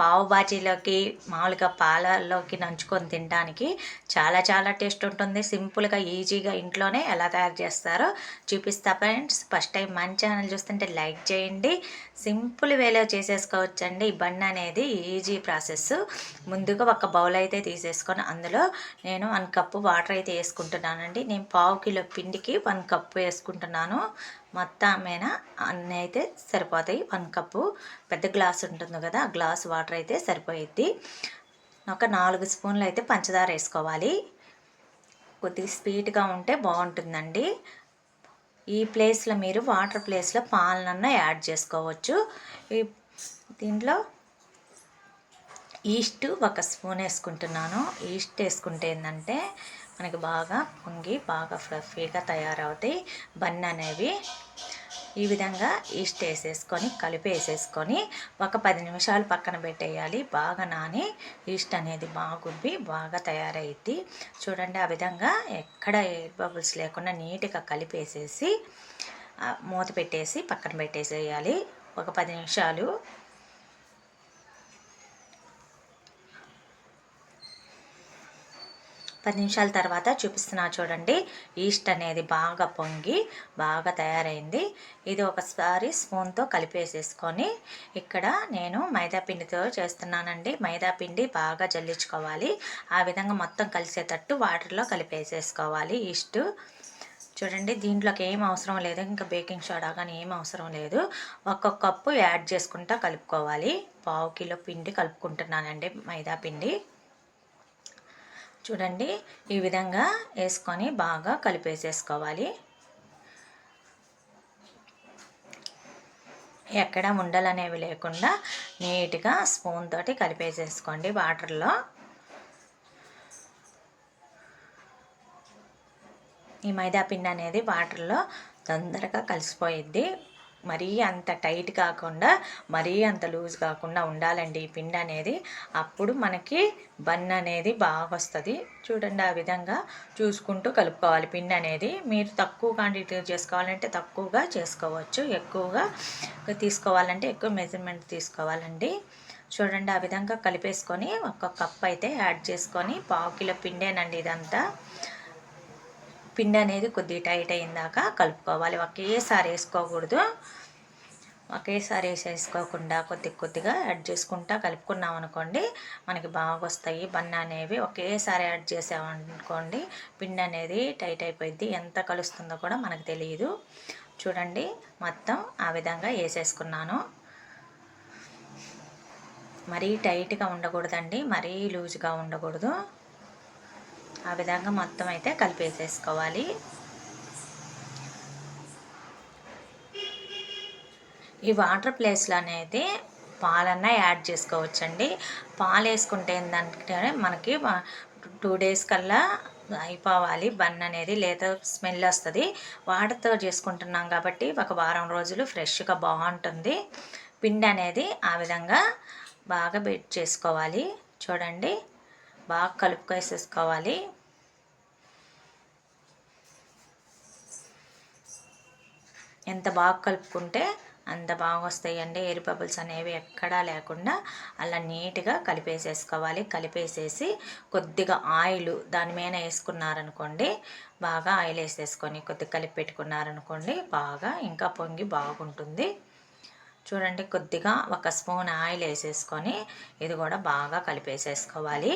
పావు బాజీలోకి మామూలుగా పాలలోకి నంచుకొని తినడానికి చాలా చాలా టేస్ట్ ఉంటుంది. సింపుల్గా ఈజీగా ఇంట్లోనే ఎలా తయారు చేస్తారో చూపిస్తా ఫ్రెండ్స్. ఫస్ట్ టైం మన ఛానల్ చూస్తుంటే లైక్ చేయండి. సింపుల్ వేలో చేసేసుకోవచ్చండి. ఈ బండి అనేది ఈజీ ప్రాసెస్ ముందుగా ఒక బౌల్ అయితే తీసేసుకొని అందులో నేను వన్ కప్పు వాటర్ అయితే వేసుకుంటున్నానండి. నేను పావు కిలో పిండికి వన్ కప్పు వేసుకుంటున్నాను. మొత్తం మీద అన్నీ అయితే సరిపోతాయి. వన్ కప్పు పెద్ద గ్లాస్ ఉంటుంది కదా ఆ గ్లాస్ వాటర్ అయితే సరిపోయిద్ది. ఒక నాలుగు స్పూన్లు అయితే పంచదార వేసుకోవాలి. కొద్దిగా స్వీట్గా ఉంటే బాగుంటుందండి. ఈ ప్లేస్లో మీరు వాటర్ ప్లేస్లో పాలనన్న యాడ్ చేసుకోవచ్చు. ఈ దీంట్లో ఈస్ట్ ఒక స్పూన్ వేసుకుంటున్నాను. ఈస్ట్ వేసుకుంటే ఏంటంటే మనకి బాగా పొంగి బాగా ఫ్లఫీగా తయారవుతాయి బన్ అనేవి. ఈ విధంగా ఈస్ట్ వేసేసుకొని కలిపి వేసేసుకొని ఒక పది నిమిషాలు పక్కన పెట్టేయాలి. బాగా నాని ఈస్ట్ అనేది బాగుబ్బి బాగా తయారైద్ది. చూడండి ఆ విధంగా ఎక్కడ ఎయిర్ బబుల్స్ లేకుండా నీట్గా కలిపేసేసి మూత పెట్టేసి పక్కన పెట్టేసేయాలి. ఒక పది నిమిషాలు పది నిమిషాల తర్వాత చూపిస్తున్నా చూడండి. ఈస్ట్ అనేది బాగా పొంగి బాగా తయారైంది. ఇది ఒకసారి స్పూన్తో కలిపేసేసుకొని ఇక్కడ నేను మైదాపిండితో చేస్తున్నానండి. మైదాపిండి బాగా జల్లించుకోవాలి. ఆ విధంగా మొత్తం కలిసేటట్టు వాటర్లో కలిపేసేసుకోవాలి ఈస్ట్. చూడండి దీంట్లోకి ఏం అవసరం లేదు. ఇంకా బేకింగ్ సోడా కానీ ఏం అవసరం లేదు. ఒక్కొక్క కప్పు యాడ్ చేసుకుంటా కలుపుకోవాలి. పావు కిలో పిండి కలుపుకుంటున్నానండి మైదా పిండి చూడండి ఈ విధంగా వేసుకొని బాగా కలిపేసేసుకోవాలి. ఎక్కడ ఉండలు అనేవి లేకుండా నీట్గా స్పూన్ తోటి కలిపేసేసుకోండి వాటర్లో. ఈ మైదా పిండి అనేది వాటర్లో తొందరగా కలిసిపోయిద్ది. మరీ అంత టైట్ కాకుండా మరీ అంత లూజ్ కాకుండా ఉండాలండి ఈ పిండి అనేది. అప్పుడు మనకి బన్ అనేది బాగా వస్తుంది. చూడండి ఆ విధంగా చూసుకుంటూ కలుపుకోవాలి పిండి అనేది. మీరు తక్కువ క్వాంటిటీ చేసుకోవాలంటే తక్కువగా చేసుకోవచ్చు. ఎక్కువగా తీసుకోవాలంటే ఎక్కువ మెజర్మెంట్ తీసుకోవాలండి. చూడండి ఆ విధంగా కలిపేసుకొని ఒక కప్ అయితే యాడ్ చేసుకొని పావు కిలో పిండేనండి ఇదంతా. పిండి అనేది కొద్దిగా టైట్ అయిందాక కలుపుకోవాలి. ఒకేసారి వేసుకోకూడదు. ఒకేసారి వేసేసుకోకుండా కొద్ది కొద్దిగా యాడ్ చేసుకుంటా కలుపుకున్నాం అనుకోండి మనకి బాగా వస్తాయి. బన్న అనేవి ఒకేసారి యాడ్ చేసామనుకోండి పిండి అనేది టైట్ అయిపోయింది ఎంత కలుస్తుందో కూడా మనకు తెలియదు చూడండి మొత్తం ఆ విధంగా వేసేసుకున్నాను. మరీ టైట్గా ఉండకూడదండి. మరీ లూజ్గా ఉండకూడదు. ఆ విధంగా మొత్తం అయితే కలిపేసేసుకోవాలి. ఈ వాటర్ ప్లేస్లో అనేది పాలన్నా యాడ్ చేసుకోవచ్చండి. పాలు వేసుకుంటే ఏంటంటే మనకి టూ డేస్ కల్లా అయిపోవాలి బన్ అనేది లేదా స్మెల్ వస్తుంది. వాటర్తో చేసుకుంటున్నాం కాబట్టి ఒక వారం రోజులు ఫ్రెష్గా బాగుంటుంది. పిండి అనేది ఆ విధంగా బాగా బెట్ చేసుకోవాలి. చూడండి. బాగా కలుపుకేసేసుకోవాలి. ఎంత బాగా కలుపుకుంటే అంత బాగా వస్తాయండి. ఎయిర్ బబుల్స్ అనేవి ఎక్కడా లేకుండా అలా నీట్గా కలిపేసేసుకోవాలి. కలిపేసేసి కొద్దిగా ఆయిల్ దాని మీద వేసుకున్నారనుకోండి బాగా ఆయిల్ వేసేసుకొని కొద్దిగా కలిపి పెట్టుకున్నారనుకోండి బాగా ఇంకా పొంగి బాగుంటుంది. చూడండి కొద్దిగా ఒక స్పూన్ ఆయిల్ వేసేసుకొని ఇది కూడా బాగా కలిపేసేసుకోవాలి.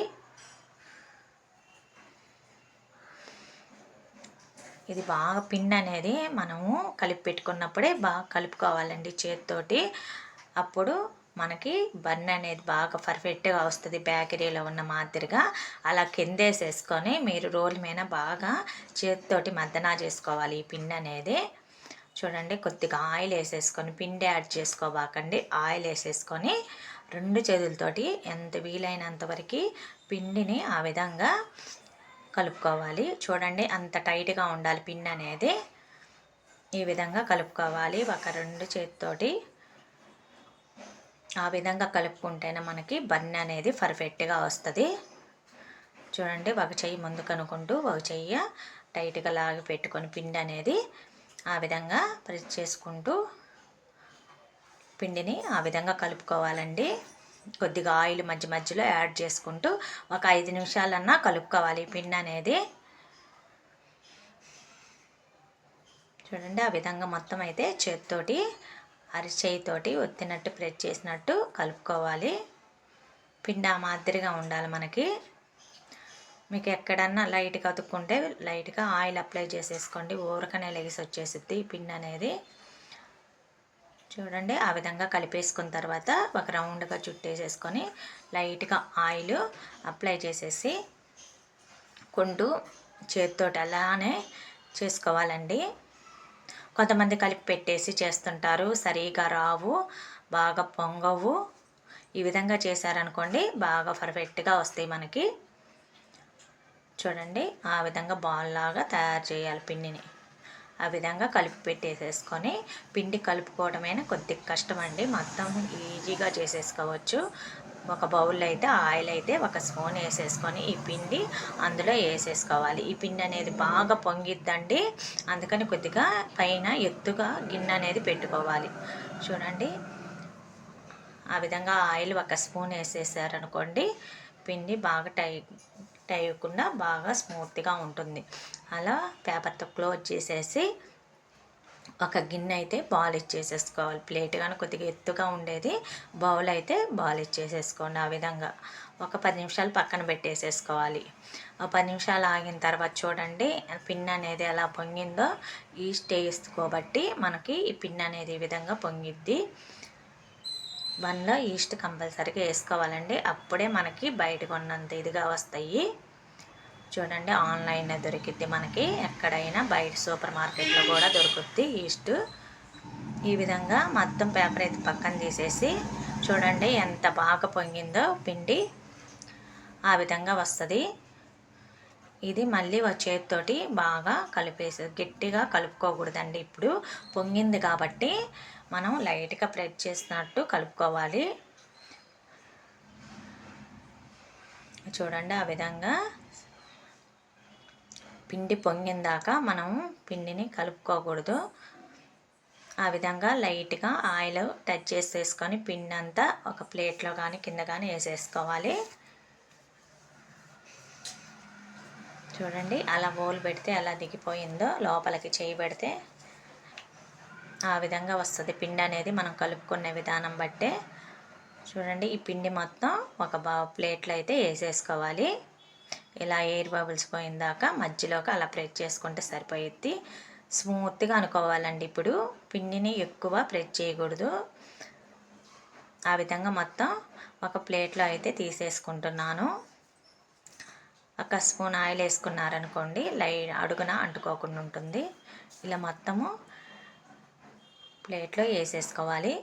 ఇది బాగా పిన్ అనేది మనము కలిపి పెట్టుకున్నప్పుడే బాగా కలుపుకోవాలండి చేతితోటి. అప్పుడు మనకి బన్ అనేది బాగా పర్ఫెక్ట్గా వస్తుంది బేకరీలో ఉన్న మాదిరిగా. అలా కిందేసేసుకొని మీరు రోల్ మీద బాగా చేతితోటి మద్దనా చేసుకోవాలి ఈ పిన్ అనేది. చూడండి కొద్దిగా ఆయిల్ వేసేసుకొని పిండి యాడ్ చేసుకోబాకండి. ఆయిల్ వేసేసుకొని రెండు చేతులతోటి ఎంత వీలైనంత వరకు పిండిని ఆ విధంగా కలుపుకోవాలి. చూడండి అంత టైట్గా ఉండాలి పిన్ అనేది. ఈ విధంగా కలుపుకోవాలి. ఒక రెండు చేతితోటి. ఆ విధంగా కలుపుకుంటేనే మనకి బన్ అనేది పర్ఫెక్ట్గా వస్తుంది. చూడండి ఒక చెయ్యి ముందు కనుక్కుంటూ ఒక చెయ్యి టైట్గా లాగి పెట్టుకొని పిండి అనేది ఆ విధంగా ప్రెస్ చేసుకుంటూ పిండిని ఆ విధంగా కలుపుకోవాలండి. కొద్దిగా ఆయిల్ మధ్య మధ్యలో యాడ్ చేసుకుంటూ ఒక ఐదు నిమిషాలన్నా కలుపుకోవాలి పిండి అనేది. చూడండి ఆ విధంగా మొత్తం అయితే చేతితోటి అరిచేయితోటి ఒత్తినట్టు ప్రెస్ చేసినట్టు కలుపుకోవాలి. పిండి ఆ మాదిరిగా ఉండాలి మనకి. మీకు ఎక్కడన్నా లైట్గా అతుక్కుంటే లైట్గా ఆయిల్ అప్లై చేసేసుకోండి. ఊరకనే లెగిసి వచ్చేసిద్ది ఈ పిండి అనేది. చూడండి ఆ విధంగా కలిపేసుకున్న తర్వాత ఒక రౌండ్గా చుట్టేసేసుకొని లైట్గా ఆయిల్ అప్లై చేసేసి కొంటూ చేతితోటి అలానే చేసుకోవాలండి. కొంతమంది కలిపి పెట్టేసి చేస్తుంటారు సరిగా రావు బాగా పొంగవు. ఈ విధంగా చేశారనుకోండి బాగా పర్ఫెక్ట్గా వస్తాయి మనకి. చూడండి ఆ విధంగా బాల్ లాగా తయారు చేయాలి పిండిని. ఆ విధంగా కలిపి పెట్టేసేసుకొని పిండి కలుపుకోవడమైనా కొద్దిగా కష్టం అండి మొత్తం ఈజీగా చేసేసుకోవచ్చు. ఒక బౌల్లో అయితే ఆయిల్ అయితే ఒక స్పూన్ వేసేసుకొని ఈ పిండి అందులో వేసేసుకోవాలి. ఈ పిండి అనేది బాగా పొంగిద్దండి. అందుకని కొద్దిగా పైన ఎత్తుగా గిన్నె అనేది పెట్టుకోవాలి. చూడండి. ఆ విధంగా ఆయిల్ ఒక స్పూన్ వేసేసారనుకోండి పిండి బాగా టై అయ్యకుండా బాగా స్మూత్గా ఉంటుంది. అలా పేపర్తో క్లోజ్ చేసేసి ఒక గిన్నె అయితే బాల్ ఇచ్చేసేసుకోవాలి ప్లేట్ కానీ కొద్దిగా ఎత్తుగా ఉండేది బౌల్ అయితే బాల్ ఇచ్చేసేసుకోండి ఆ విధంగా. ఒక పది నిమిషాలు పక్కన పెట్టేసేసుకోవాలి. ఆ పది నిమిషాలు ఆగిన తర్వాత చూడండి పిన్ అనేది ఎలా పొంగిందో ఈ స్టేజ్ కాబట్టి మనకి ఈ పిన్ అనేది ఈ విధంగా పొంగిద్ది. వన్లో ఈస్ట్ కంపల్సరీగా వేసుకోవాలండి. అప్పుడే మనకి బయటకు ఉన్నంత ఇదిగా వస్తాయి. చూడండి ఆన్లైన్లో దొరికిద్ది మనకి. ఎక్కడైనా బయట సూపర్ మార్కెట్లో కూడా దొరుకుద్ది ఈస్ట్. ఈ విధంగా మొత్తం పేపర్ అయితే పక్కన తీసేసి చూడండి ఎంత బాగా పొంగిందో పిండి ఆ విధంగా వస్తుంది. ఇది మళ్ళీ చేతితోటి బాగా కలిపేసి గట్టిగా కలుపుకోకూడదండి. ఇప్పుడు పొంగింది కాబట్టి మనం లైట్గా ప్రెడ్ చేసినట్టు కలుపుకోవాలి. చూడండి ఆ విధంగా పిండి పొంగిందాక మనం పిండిని కలుపుకోకూడదు. ఆ విధంగా లైట్గా ఆయిల్ టచ్ చేసేసుకొని పిండి అంతా ఒక ప్లేట్లో కానీ కింద కానీ వేసేసుకోవాలి. చూడండి అలా బోల్ పెడితే అలా దిగిపోయిందో లోపలికి చేయి పెడితే ఆ విధంగా వస్తుంది. పిండి అనేది మనం కలుపుకునే విధానం బట్టే చూడండి ఈ పిండి మొత్తం ఒక బా ప్లేట్లో అయితే వేసేసుకోవాలి. ఇలా ఎయిర్ బబుల్స్ పోయిందాక మధ్యలోకి అలా ప్రెస్ చేసుకుంటే సరిపోయిద్ది. స్మూత్గా అనుకోవాలండి ఇప్పుడు. పిండిని ఎక్కువ ప్రెస్ చేయకూడదు. ఆ విధంగా మొత్తం ఒక ప్లేట్లో అయితే తీసేసుకుంటున్నాను. ఒక స్పూన్ ఆయిల్ వేసుకున్నారనుకోండి లై అడుగున అంటుకోకుండా ఉంటుంది. ఇలా మొత్తము ప్లేట్లో వేసేసుకోవాలి.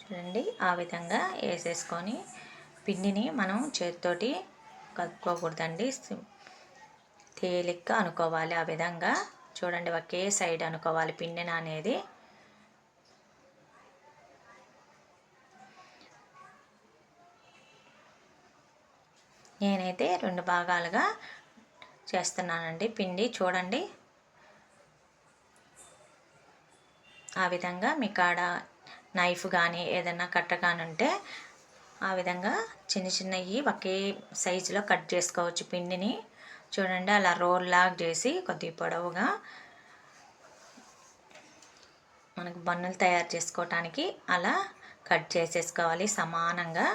చూడండి ఆ విధంగా వేసేసుకొని పిండిని మనం చేతితోటి కలుపుకోకూడదండి. తేలిగ్గా అనుకోవాలి ఆ విధంగా. చూడండి ఒకే సైడ్ అనుకోవాలి పిండిని అనేది. నేనైతే రెండు భాగాలుగా చేస్తున్నానండి. పిండి చూడండి. ఆ విధంగా మీ కాడ నైఫ్ కానీ ఏదైనా కట్ట కానుంటే ఆ విధంగా చిన్న చిన్నవి ఒకే సైజులో కట్ చేసుకోవచ్చు పిండిని. చూడండి అలా రోల్ లాగ్ చేసి కొద్దిగా పొడవుగా మనకు బన్నులు తయారు చేసుకోవటానికి అలా కట్ చేసేసుకోవాలి సమానంగా.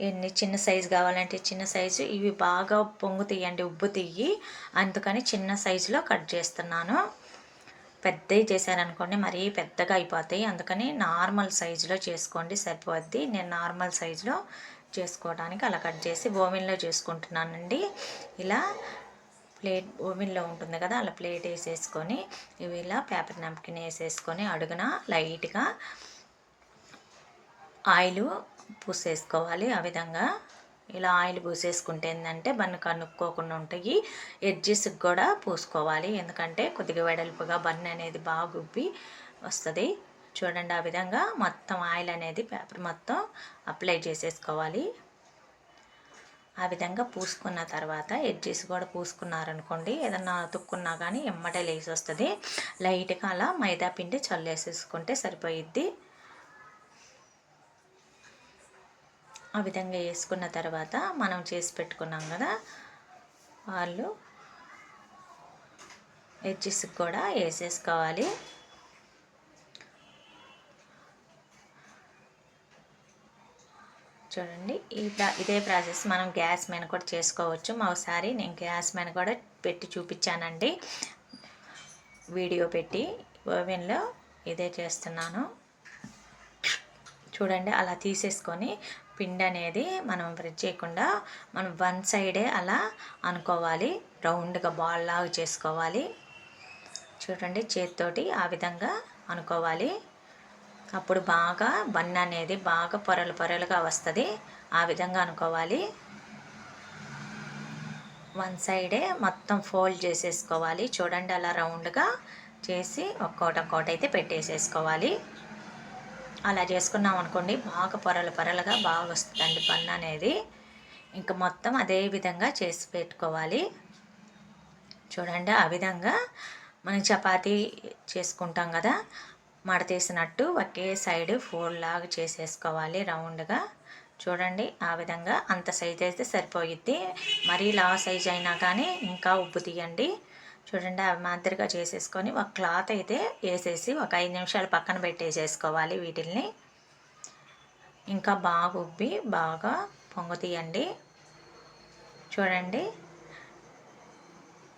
ఎన్ని చిన్న సైజు కావాలంటే చిన్న సైజు ఇవి బాగా పొంగు తీయండి ఉబ్బు తీయి. అందుకని చిన్న సైజులో కట్ చేస్తున్నాను. పెద్దవి చేశారనుకోండి మరీ పెద్దగా అయిపోతాయి. అందుకని నార్మల్ సైజులో చేసుకోండి సరిపోద్ది. నేను నార్మల్ సైజులో చేసుకోవడానికి అలా కట్ చేసి ఓవెన్లో చేసుకుంటున్నానండి. ఇలా ప్లేట్ ఓవెన్లో ఉంటుంది కదా అలా ప్లేట్ వేసేసుకొని ఇవి ఇలా పేపర్ నాప్కిన్ వేసేసుకొని అడుగున లైట్గా ఆయిల్ పూసేసుకోవాలి. ఆ విధంగా ఇలా ఆయిల్ పూసేసుకుంటే ఏంటంటే బన్ను కనుక్కోకుండా ఉంటాయి. ఎడ్జెస్కి కూడా పూసుకోవాలి. ఎందుకంటే కొద్దిగా వెడల్పుగా బన్ను అనేది బాగా వస్తుంది. చూడండి ఆ విధంగా మొత్తం ఆయిల్ అనేది పేపర్ మొత్తం అప్లై చేసేసుకోవాలి. ఆ విధంగా పూసుకున్న తర్వాత ఎడ్జెస్ కూడా పూసుకున్నారనుకోండి ఏదన్నా అతుక్కున్నా కానీ ఎమ్మటే లేసి వస్తుంది. లైట్గా అలా మైదా పిండి చల్లేసేసుకుంటే సరిపోయిద్ది. ఆ విధంగా వేసుకున్న తర్వాత మనం చేసి పెట్టుకున్నాం కదా వాళ్ళు ఎడ్జెస్ కూడా వేసేసుకోవాలి. చూడండి ఈ ఇదే ప్రాసెస్ మనం గ్యాస్ మీద కూడా చేసుకోవచ్చు. ఒకసారి నేను గ్యాస్ మీద కూడా పెట్టి చూపించానండి. వీడియో పెట్టి ఓవెన్లో ఇదే చేస్తున్నాను. చూడండి అలా తీసేసుకొని పిండి అనేది మనం ఫ్రిడ్జ్ చేయకుండా మనం వన్ సైడే అలా అనుకోవాలి. రౌండ్గా బాల్ లాగా చేసుకోవాలి. చూడండి చేతితోటి ఆ విధంగా అనుకోవాలి. అప్పుడు బాగా బన్ అనేది బాగా పొరలు పొరలుగా వస్తుంది. ఆ విధంగా అనుకోవాలి. వన్ సైడే మొత్తం ఫోల్డ్ చేసేసుకోవాలి. చూడండి అలా రౌండ్గా చేసి ఒక్కోటి ఒక్కోటి అయితే పెట్టేసేసుకోవాలి. అలా చేసుకున్నాం అనుకోండి బాగా పొరలు పొరలుగా బాగా వస్తుందండి పన్ను అనేది. ఇంకా మొత్తం అదే విధంగా చేసి పెట్టుకోవాలి. చూడండి ఆ విధంగా మనం చపాతీ చేసుకుంటాం కదా మడతీసినట్టు ఒకే సైడ్ ఫోల్ లాగా చేసేసుకోవాలి రౌండ్గా. చూడండి ఆ విధంగా అంత సైజ్ అయితే సరిపోయిద్ది. మరీ లా సైజ్ అయినా కానీ ఇంకా ఉబ్బు తీయండి. చూడండి అవి మాదిరిగా చేసేసుకొని ఒక క్లాత్ అయితే వేసేసి ఒక ఐదు నిమిషాలు పక్కన పెట్టేసేసుకోవాలి వీటిల్ని. ఇంకా బాగా ఉబ్బి బాగా పొంగు తీయండి. చూడండి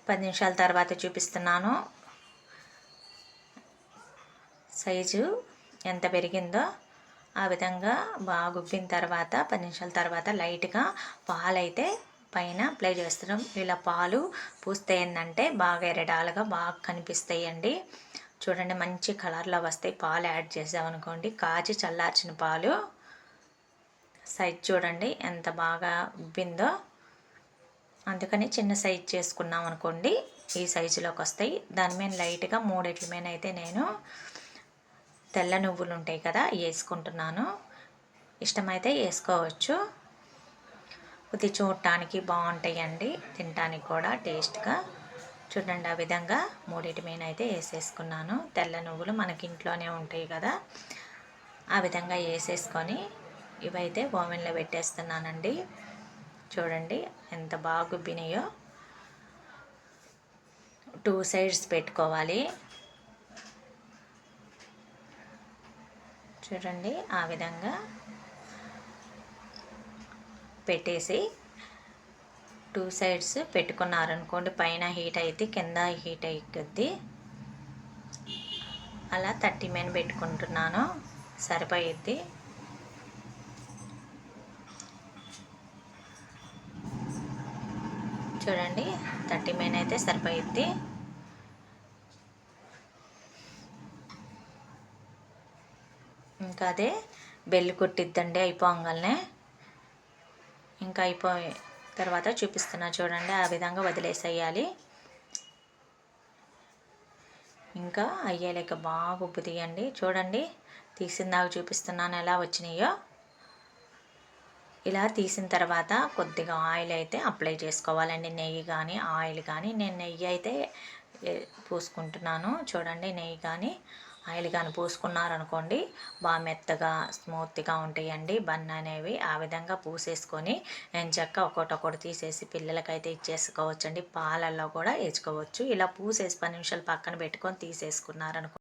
పది నిమిషాల తర్వాత చూపిస్తున్నాను. సైజు ఎంత పెరిగిందో ఆ విధంగా బాగా ఉబ్బిన తర్వాత పది నిమిషాల తర్వాత లైట్గా పాలైతే పైన అప్లై చేస్తున్నాం. ఇలా పాలు పూస్తే ఏంటంటే బాగా ఎరడాలుగా బాగా కనిపిస్తాయండి. చూడండి మంచి కలర్లో వస్తాయి. పాలు యాడ్ చేసామనుకోండి కాచి చల్లార్చిన పాలు. సైజ్ చూడండి ఎంత బాగా ఉబ్బిందో. అందుకని చిన్న సైజ్ చేసుకున్నాం అనుకోండి ఈ సైజులోకి వస్తాయి. దాని మీద లైట్గా మూడిట్ల మీద అయితే నేను తెల్ల నువ్వులు ఉంటాయి కదా వేసుకుంటున్నాను. ఇష్టమైతే వేసుకోవచ్చు. కొద్ది చూడటానికి బాగుంటాయండి. తినడానికి కూడా టేస్ట్గా. చూడండి ఆ విధంగా మూడింటి మీద అయితే వేసేసుకున్నాను. తెల్ల నువ్వులు మనకి ఇంట్లోనే ఉంటాయి కదా. ఆ విధంగా వేసేసుకొని ఇవైతే ఓవెన్లో పెట్టేస్తున్నానండి. చూడండి ఎంత బాగా గుబ్బినాయో. టూ సైడ్స్ పెట్టుకోవాలి. చూడండి ఆ విధంగా పెట్టేసి టూ సైడ్స్ పెట్టుకున్నారనుకోండి పైన హీట్ అయితే కింద హీట్ అయిద్ది. అలా థర్టీ మెన్ పెట్టుకుంటున్నాను సరిపోయిద్ది. చూడండి థర్టీ మెన్ అయితే సరిపోయిద్ది. ఇంకా అదే బెల్లు కొట్టిద్దండి అయిపోగానే ఇంకా అయిపోయి తర్వాత చూపిస్తున్నా. చూడండి ఆ విధంగా వదిలేసేయాలి. ఇంకా అయ్యేలేక బాగా ఉప్పు తీయండి చూడండి తీసిందాక చూపిస్తున్నాను ఎలా వచ్చినాయో. ఇలా తీసిన తర్వాత కొద్దిగా ఆయిల్ అయితే అప్లై చేసుకోవాలండి. నెయ్యి కానీ ఆయిల్ కానీ. నేను నెయ్యి అయితే పూసుకుంటున్నాను. చూడండి నెయ్యి కానీ ఆయిల్ కానీ పూసుకున్నారనుకోండి బాగా మెత్తగా స్మూత్గా ఉంటాయండి. బన్ అనేవి ఆ విధంగా పూసేసుకొని ఎంచక్క ఒకటి తీసేసి పిల్లలకైతే ఇచ్చేసుకోవచ్చండి. పాలల్లో కూడా వేసుకోవచ్చు. ఇలా పూసేసి పది నిమిషాలు పక్కన పెట్టుకొని తీసేసుకున్నారనుకో